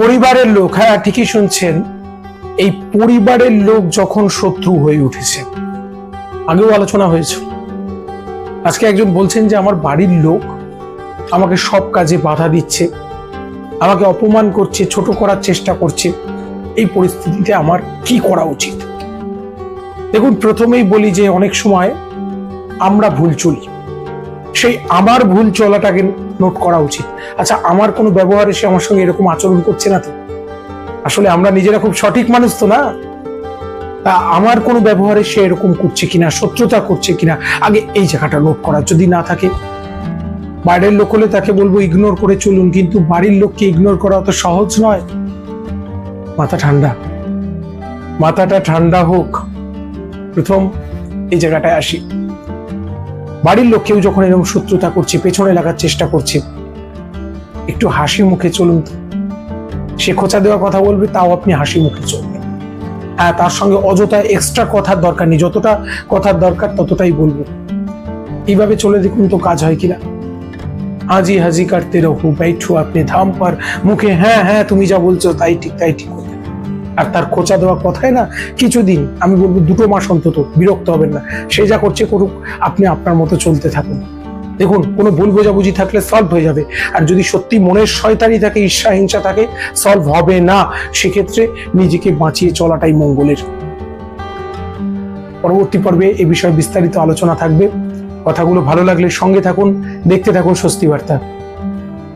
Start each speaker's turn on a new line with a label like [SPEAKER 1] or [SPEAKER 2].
[SPEAKER 1] পরিবারের লোক হ্যাঁ ঠিকই শুনছেন। এই পরিবারের লোক যখন শত্রু হয়ে উঠেছে, আগেও আলোচনা হয়েছে। আজকে একজন বলছেন যে, আমার বাড়ির লোক আমাকে সব কাজে বাধা দিচ্ছে, আমাকে অপমান করছে, ছোট করার চেষ্টা করছে। এই পরিস্থিতিতে আমার কি করা উচিত? দেখুন, প্রথমেই বলি যে, অনেক সময় আমরা ভুল চলি। সেই আমার ভুল চলাটাকে নোট করা উচিত। আচ্ছা আমার কোনো ব্যবহারে সে আমার সঙ্গে এরকম আচরণ করছে না তো? আসলে আমরা নিজেরা খুব সঠিক মানুষ তো না? আমার কোনো ব্যবহারে সে এরকম করছে কিনা, শত্রুতা করছে কিনা, আগে এই জায়গাটা নোট করা যদি না থাকে, বাইরের লোক হলে তাকে বলব ইগনোর করে চলুন, কিন্তু বাড়ির লোককে ইগনোর করা অত সহজ নয়। মাথা ঠান্ডা। মাথাটা ঠান্ডা হোক। প্রথম এই জায়গাটায় আসি। বাড়ির লোক কেউ যখন এরকম শত্রুতা করছে, পেছনে লাগার চেষ্টা করছে, একটু হাসি মুখে চলুন সে খোঁচা দেওয়া কথা বলবে, তাও আপনি হাসি মুখে চলবেন। হ্যাঁ তার সঙ্গে অযথা এক্সট্রা কথার দরকার নেই, যতটা কথার দরকার ততটাই বলব। এইভাবে চলে দেখুন তো কাজ হয় কিনা। হাজি হাজি কাটতে রহু बैठो আপনি ধাম পার মুখে হ্যাঁ হ্যাঁ তুমি যা বলছো তাই ঠিক তাই ঠিক। আর তার খোঁচা দেওয়া কথাই না, কিছুদিন, আমি বলব দুটো মাস অন্তত, বিরক্ত হবেন না। সে যা করছে করুক, আপনি আপনার মতো চলতে থাকুন। দেখুন, কোনো ভুল বোঝাবুঝি থাকলে সলভ হয়ে যাবে। আর যদি সত্যি মনের শয়তানি থাকে ঈর্ষা হিংসা থাকে সলভ হবে না। সেক্ষেত্রে নিজেকে বাঁচিয়ে চলাটাই মঙ্গলের। পরবর্তী পর্বে এ বিষয়ে বিস্তারিত আলোচনা থাকবে। কথাগুলো ভালো লাগলে সঙ্গে থাকুন, দেখতে থাকুন স্বস্তি বার্তা